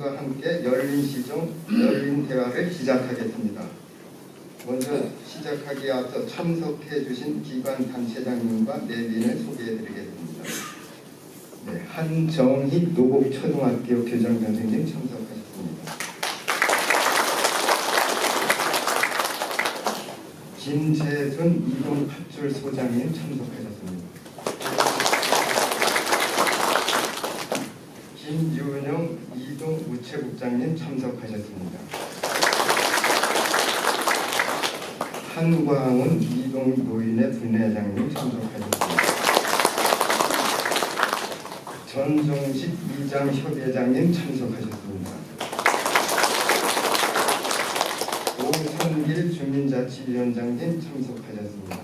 시장님과 함께 열린 시정, 열린 대화를 시작하겠습니다. 먼저 시작하기에 앞서 참석해 주신 기관 단체장님과 내빈을 소개해 드리겠습니다. 네, 한정희 노곡초등학교 교장 선생님 참석하셨습니다. 김재순 이동 팥줄 소장님 참석하셨습니다. 김윤영 이동 우체국장님 참석하셨습니다. 한광훈 이동 노인의 분회장님 참석하셨습니다. 전종식 이장 협회장님 참석하셨습니다. 오선길 주민자치위원장님 참석하셨습니다.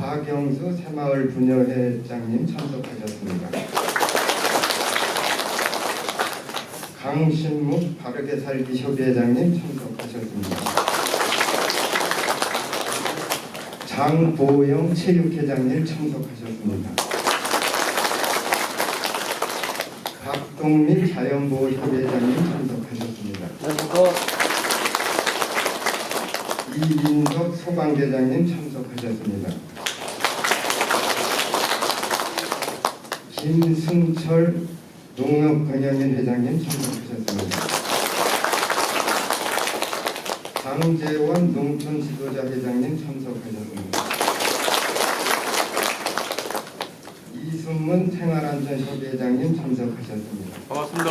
박영수 새마을 분여회장님 참석하셨습니다. 강신묵 바르게 살기 협의회장님 참석하셨습니다. 장보영 체육회장님 참석하셨습니다. 박동민 자연보호협회장님 참석하셨습니다. 이인석 소방대장님 참석하셨습니다. 김승철 농업경영인 회장님 참석하셨습니다. 장재원 농촌지도자 회장님 참석하셨습니다. 이순문 생활안전협의회장님 참석하셨습니다. 반갑습니다.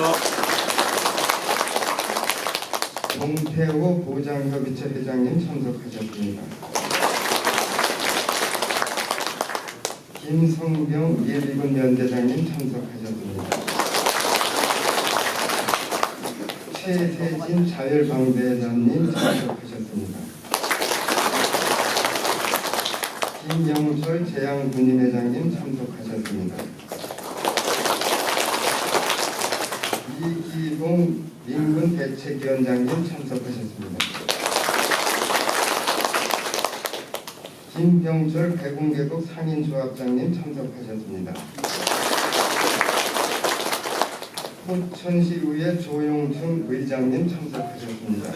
정태호 보장협의체 회장님 참석하셨습니다. 김성병 예비군 연대장님 참석하셨습니다. 최세진 자율방배단님 참석하셨습니다. 김영철 재양군인회장님 참석하셨습니다. 이기봉 민군 대책위원장님 참석하셨습니다. 김병철 배공계국 상인조합장님 참석하셨습니다. 포천시의회 조용춘 의장님 참석하셨습니다.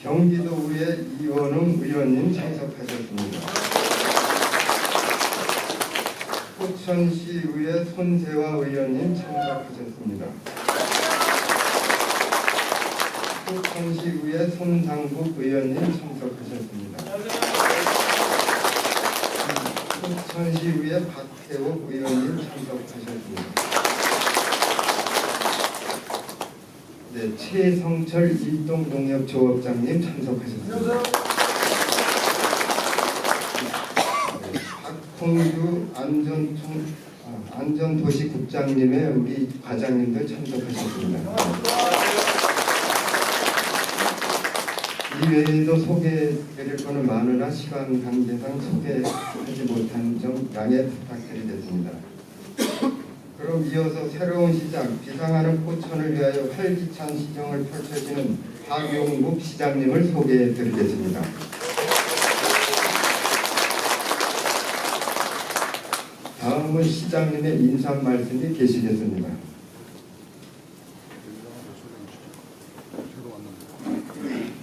경기도의회 이원웅 의원님 참석하셨습니다. 포천시의회 손세화 의원님 참석하셨습니다. 포천시의회 손상국 의원님 참석하셨습니다. 포천시의회 박태옥 의원님 참석하셨습니다. 네, 최성철 일동 농협 조업장님 참석하셨습니다. 네, 박홍규 안전통 아, 안전도시국장님의 우리 과장님들 참석하셨습니다. 이 외에도 소개드릴 거는 많으나 시간 관계상 소개하지 못한 점 양해 부탁드리겠습니다. 그럼 이어서 새로운 시장 비상하는 포천을 위하여 활기찬 시정을 펼쳐지는 박용국 시장님을 소개해 드리겠습니다. 다음은 시장님의 인사 말씀이 계시겠습니다.